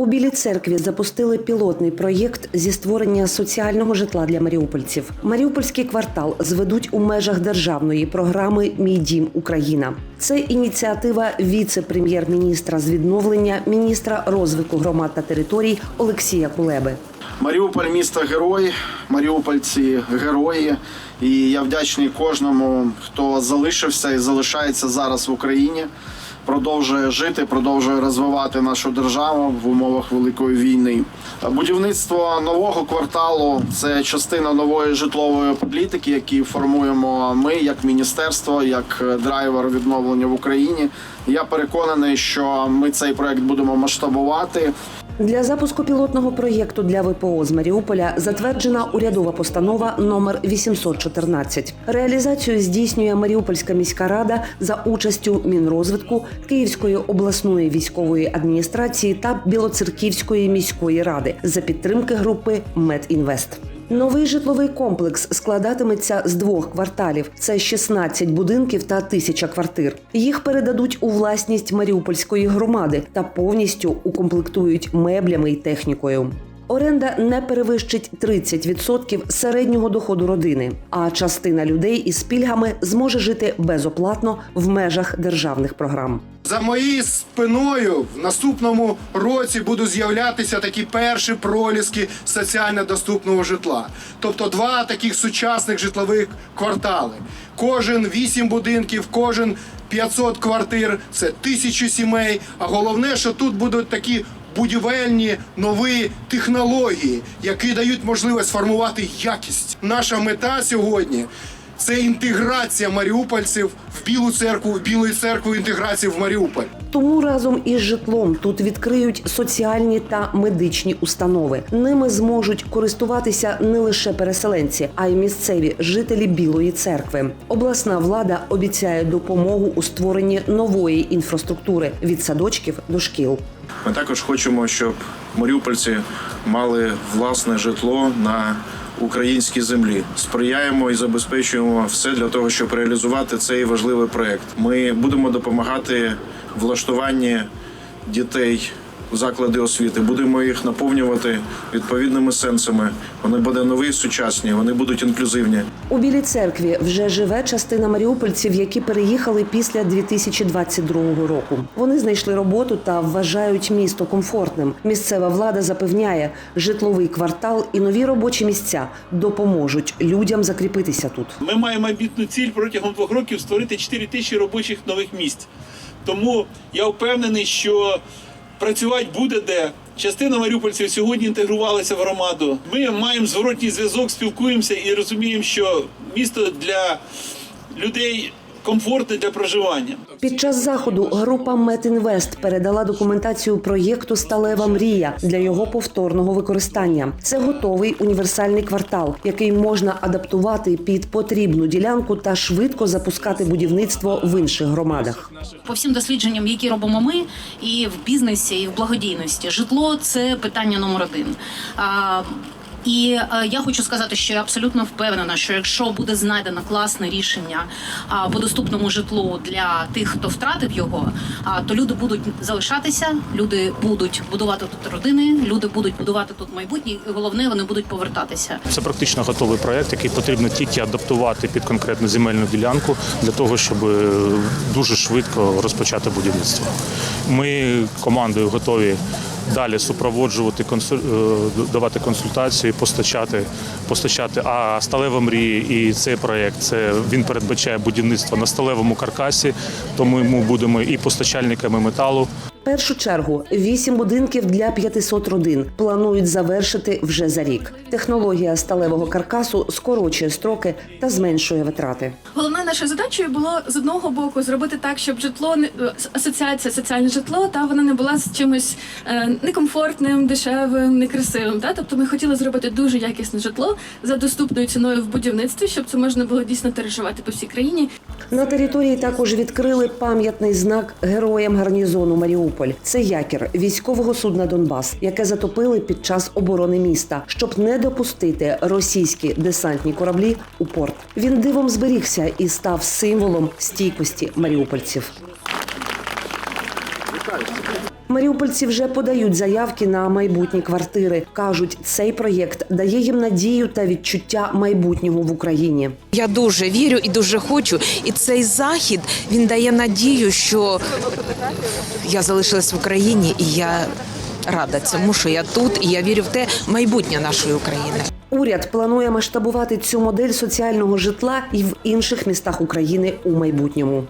У Білій церкві запустили пілотний проєкт зі створення соціального житла для маріупольців. Маріупольський квартал зведуть у межах державної програми Мій дім Україна. Це ініціатива віце-прем'єр-міністра з відновлення, міністра розвитку громад та територій Олексія Кулеби. Маріуполь місто герой, маріупольці герої. І я вдячний кожному, хто залишився і залишається зараз в Україні, продовжує жити, продовжує розвивати нашу державу в умовах великої війни. Будівництво нового кварталу це частина нової житлової політики, які формуємо ми як міністерство, як драйвер відновлення в Україні. Я переконаний, що ми цей проект будемо масштабувати. Для запуску пілотного проєкту для ВПО з Маріуполя затверджена урядова постанова номер 814. Реалізацію здійснює Маріупольська міська рада за участю Мінрозвитку, Київської обласної військової адміністрації та Білоцерківської міської ради за підтримки групи Медінвест. Новий житловий комплекс складатиметься з двох кварталів: це 16 будинків та тисяча квартир. Їх передадуть у власність Маріупольської громади та повністю укомплектують меблями й технікою. Оренда не перевищить 30% середнього доходу родини, а частина людей із пільгами зможе жити безоплатно в межах державних програм. За моєю спиною в наступному році будуть з'являтися такі перші проліски соціально доступного житла. Тобто два таких сучасних житлових квартали. Кожен вісім будинків, кожен 500 квартир це тисячі сімей. А головне, що тут будуть такі будівельні нові технології, які дають можливість формувати якість. Наша мета сьогодні. Це інтеграція маріупольців в Білу церкву, в Білої церкви інтеграція в Маріуполь. Тому разом із житлом тут відкриють соціальні та медичні установи. Ними зможуть користуватися не лише переселенці, а й місцеві жителі Білої церкви. Обласна влада обіцяє допомогу у створенні нової інфраструктури від садочків до шкіл. Ми також хочемо, щоб маріупольці мали власне житло на українській землі. Сприяємо і забезпечуємо все для того, щоб реалізувати цей важливий проект. Ми будемо допомагати влаштуванні дітей заклади освіти. Будемо їх наповнювати відповідними сенсами. Вони будуть нові, сучасні, вони будуть інклюзивні. У Білій церкві вже живе частина маріупольців, які переїхали після 2022 року. Вони знайшли роботу та вважають місто комфортним. Місцева влада запевняє, житловий квартал і нові робочі місця допоможуть людям закріпитися тут. Ми маємо амбітну ціль протягом двох років створити 4 тисячі робочих нових місць. Тому я впевнений, що працювати буде де. Частина маріупольців сьогодні інтегрувалася в громаду. Ми маємо зворотній зв'язок, спілкуємося і розуміємо, що місто для людей комфортне для проживання. Під час заходу група Метінвест передала документацію проєкту Сталева мрія для його повторного використання. Це готовий універсальний квартал, який можна адаптувати під потрібну ділянку та швидко запускати будівництво в інших громадах. По всім дослідженням, які робимо ми, і в бізнесі, і в благодійності, житло це питання номер один. І е, я хочу сказати, що я абсолютно впевнена, що якщо буде знайдено класне рішення а, по доступному житлу для тих, хто втратив його, а, то люди будуть залишатися, люди будуть будувати тут родини, люди будуть будувати тут майбутнє, і головне, вони будуть повертатися. Це практично готовий проект, який потрібно тільки адаптувати під конкретну земельну ділянку для того, щоб е, дуже швидко розпочати будівництво. Ми командою готові далі супроводжувати, е, давати консультації, постачати, постачати. А сталева мрії і цей проект це він передбачає будівництво на сталевому каркасі, тому ми будемо і постачальниками металу. Першу чергу вісім будинків для 500 родин планують завершити вже за рік. Технологія сталевого каркасу скорочує строки та зменшує витрати. Головною нашою задачею було з одного боку зробити так, щоб житло е, асоціація соціальне житло, та вона не була з чимось е, некомфортним, дешевим, некрасивим. Та тобто ми хотіли зробити дуже якісне житло за доступною ціною в будівництві, щоб це можна було дійсно тиражувати по всій країні. На території також відкрили пам'ятний знак героям гарнізону Маріуполь. Це якір військового судна Донбас, яке затопили під час оборони міста, щоб не допустити російські десантні кораблі у порт. Він дивом зберігся і став символом стійкості маріупольців. Маріупольці вже подають заявки на майбутні квартири. кажуть, цей проєкт дає їм надію та відчуття майбутнього в Україні. Я дуже вірю і дуже хочу. І цей захід він дає надію, що я залишилась в Україні, і я рада цьому, що я тут, і я вірю в те майбутнє нашої України. Уряд планує масштабувати цю модель соціального житла і в інших містах України у майбутньому.